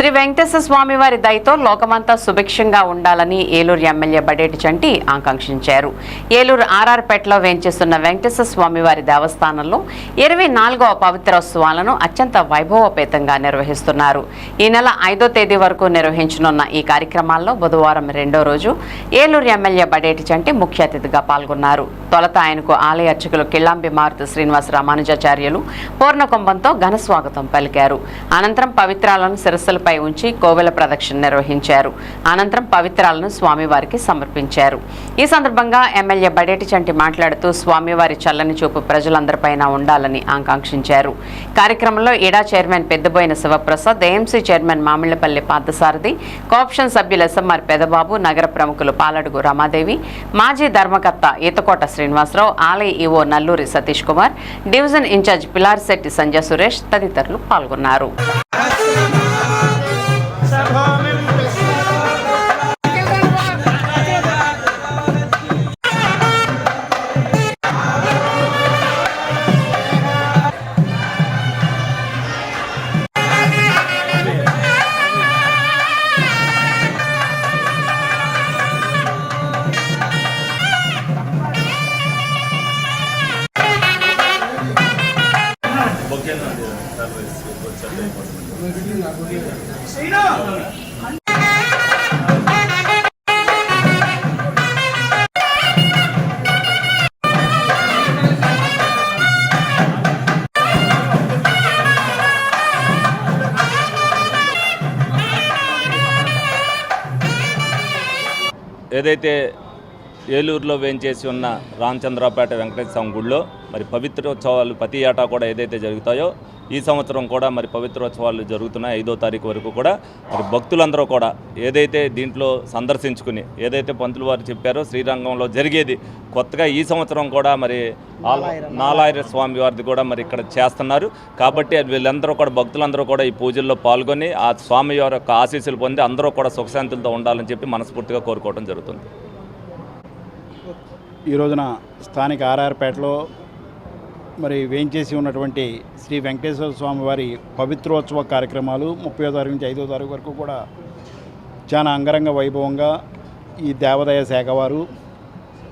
శ్రీ వెంకటేశ్వర స్వామి వారి దయతో లోకమంతా సుభిక్షంగా ఉండాలని ఏలూరు ఎమ్మెల్యే బడేటి చంటి ఆకాంక్షించారు. ఏలూరు ఆర్ఆర్పేటలో వేంచేస్తున్న వెంకటేశ్వర స్వామి వారి దేవస్థానంలో ఇరవై నాలుగవ పవిత్రోత్సవాలను అత్యంత వైభవోపేతంగా నిర్వహిస్తున్నారు. ఈ నెల ఐదో తేదీ వరకు నిర్వహించనున్న ఈ కార్యక్రమాల్లో బుధవారం రెండో రోజు ఏలూరు ఎమ్మెల్యే బడేటి చంటి ముఖ్య అతిథిగా పాల్గొన్నారు. తొలత ఆయనకు ఆలయ అర్చకులు కిళ్ళాంబి మారుతి శ్రీనివాస రామానుజాచార్యులు పూర్ణకుంభంతో ఘన స్వాగతం పలికారు. అనంతరం పవిత్రాలను శిరస్సులపై ఉంచి కోవెల ప్రదక్షిణ నిర్వహించారు. అనంతరం పవిత్రాలను స్వామివారికి సమర్పించారు. ఈ సందర్భంగా ఎమ్మెల్యే బడేటి చంటి మాట్లాడుతూ స్వామివారి చల్లని చూపు ప్రజలందరిపైన ఉండాలని ఆకాంక్షించారు. కార్యక్రమంలో ఇడా chairman Peddaboina Sivaprasad AMC chairman Mamillapalli Parthasarathi cooption సభ్యులు ఎస్ఎంఆర్ పెదబాబు నగర ప్రముఖులు పాలడుగు రమాదేవి మాజీ ధర్మకర్త ఈతకోట శ్రీనివాసరావు ఆలయ EO Nalluri Satish Kumar division in charge Pilarisetti Sanjay Suresh తదితరులు పాల్గొన్నారు. ఏదైతే ఏలూరులో వేంచేసి ఉన్న రామచంద్రపేట వెంకటేశ్వర స్వామి గుడిలో మరి పవిత్రోత్సవాలు ప్రతి ఏటా కూడా ఏదైతే జరుగుతాయో ఈ సంవత్సరం కూడా మరి పవిత్రోత్సవాలు జరుగుతున్నాయి. ఐదో తారీఖు వరకు కూడా మరి భక్తులందరూ కూడా ఏదైతే దీంట్లో సందర్శించుకుని ఏదైతే పంతులు వారు చెప్పారో శ్రీరంగంలో జరిగేది కొత్తగా ఈ సంవత్సరం కూడా మరి నాలాయర స్వామి వారిది కూడా మరి ఇక్కడ చేస్తున్నారు. కాబట్టి వీళ్ళందరూ కూడా భక్తులందరూ కూడా ఈ పూజల్లో పాల్గొని ఆ స్వామి వారి యొక్క ఆశీస్సులు పొంది అందరూ కూడా సుఖశాంతులతో ఉండాలని చెప్పి మనస్ఫూర్తిగా కోరుకోవడం జరుగుతుంది. ఈ రోజున స్థానిక ఆర్ఆర్పేటలో మరి వేయించేసి ఉన్నటువంటి శ్రీ వెంకటేశ్వర స్వామి వారి పవిత్రోత్సవ కార్యక్రమాలు ముప్పై తారీఖు నుంచి ఐదో తారీఖు వరకు కూడా చాలా అంగరంగ వైభవంగా ఈ దేవాదాయ శాఖ వారు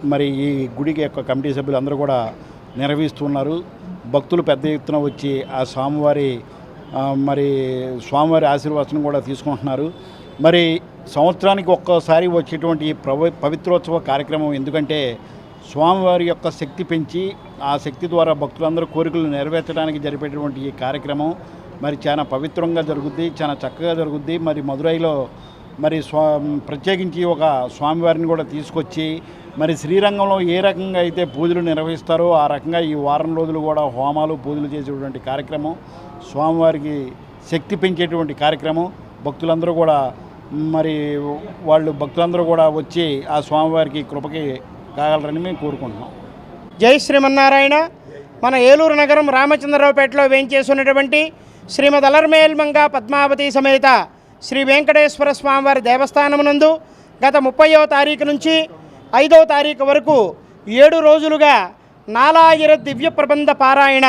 మరి ఈ గుడికి యొక్క కమిటీ సభ్యులు అందరూ కూడా నిర్వహిస్తున్నారు భక్తులు పెద్ద ఎత్తున వచ్చి ఆ స్వామివారి మరి స్వామివారి ఆశీర్వాదం కూడా తీసుకుంటున్నారు. మరి సంవత్సరానికి ఒక్కసారి వచ్చేటువంటి ఈ ప్రవ పవిత్రోత్సవ కార్యక్రమం ఎందుకంటే స్వామివారి యొక్క శక్తి పెంచి ఆ శక్తి ద్వారా భక్తులందరూ కోరికలు నెరవేర్చడానికి జరిపేటటువంటి ఈ కార్యక్రమం మరి చాలా పవిత్రంగా జరుగుద్ది చాలా చక్కగా జరుగుద్ది. మరి మదురైలో మరి స్వా ప్రత్యేకించి ఒక స్వామివారిని కూడా తీసుకొచ్చి మరి శ్రీరంగంలో ఏ రకంగా అయితే పూజలు నిర్వహిస్తారో ఆ రకంగా ఈ వారం రోజులు కూడా హోమాలు పూజలు చేసేటువంటి కార్యక్రమం స్వామివారికి శక్తి పెంచేటువంటి కార్యక్రమం. భక్తులందరూ కూడా మరి వాళ్ళు భక్తులందరూ కూడా వచ్చి ఆ స్వామివారికి కృపకి కాగలరని మేము కోరుకుంటున్నాం. జై శ్రీమన్నారాయణ. మన ఏలూరు నగరం రామచంద్రరావుపేటలో వేంచేస్తున్నటువంటి శ్రీమద్ అలర్మేల్మంగ పద్మావతి సమేత శ్రీ వెంకటేశ్వర స్వామివారి దేవస్థానమునందు గత ముప్పయో తారీఖు నుంచి ఐదో తారీఖు వరకు ఏడు రోజులుగా నాలాయిర దివ్య ప్రబంధ పారాయణ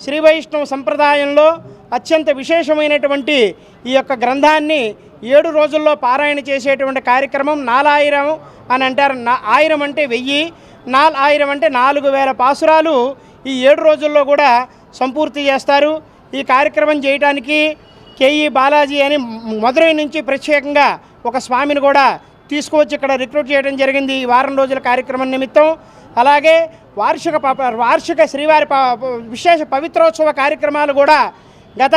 శ్రీ వైష్ణవ సంప్రదాయంలో అత్యంత విశేషమైనటువంటి ఈ యొక్క గ్రంథాన్ని ఏడు రోజుల్లో పారాయణ చేసేటువంటి కార్యక్రమం నాలాయిరం అని అంటారు. నా ఆయిరం అంటే వెయ్యి నాల్ ఆయిరం అంటే నాలుగు వేల పాసురాలు ఈ ఏడు రోజుల్లో కూడా సంపూర్తి చేస్తారు. ఈ కార్యక్రమం చేయడానికి కేఈ బాలాజీ అని మధురై నుంచి ప్రత్యేకంగా ఒక స్వామిని కూడా తీసుకువచ్చి ఇక్కడ రిక్రూట్ చేయడం జరిగింది ఈ వారం రోజుల కార్యక్రమం నిమిత్తం. అలాగే వార్షిక ప- వార్షిక శ్రీవారి విశేష పవిత్రోత్సవ కార్యక్రమాలు కూడా గత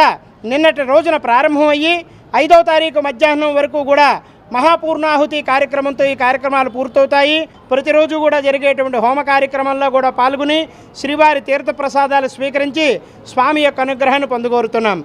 నిన్నటి రోజున ప్రారంభమయ్యి ఐదో తారీఖు మధ్యాహ్నం వరకు కూడా మహాపూర్ణాహుతి కార్యక్రమంతో ఈ కార్యక్రమాలు పూర్తవుతాయి. ప్రతిరోజు కూడా జరిగేటువంటి హోమ కార్యక్రమంలో కూడా పాల్గొని శ్రీవారి తీర్థ ప్రసాదాలు స్వీకరించి స్వామి యొక్క అనుగ్రహాన్ని పొందుకోరుతున్నాం.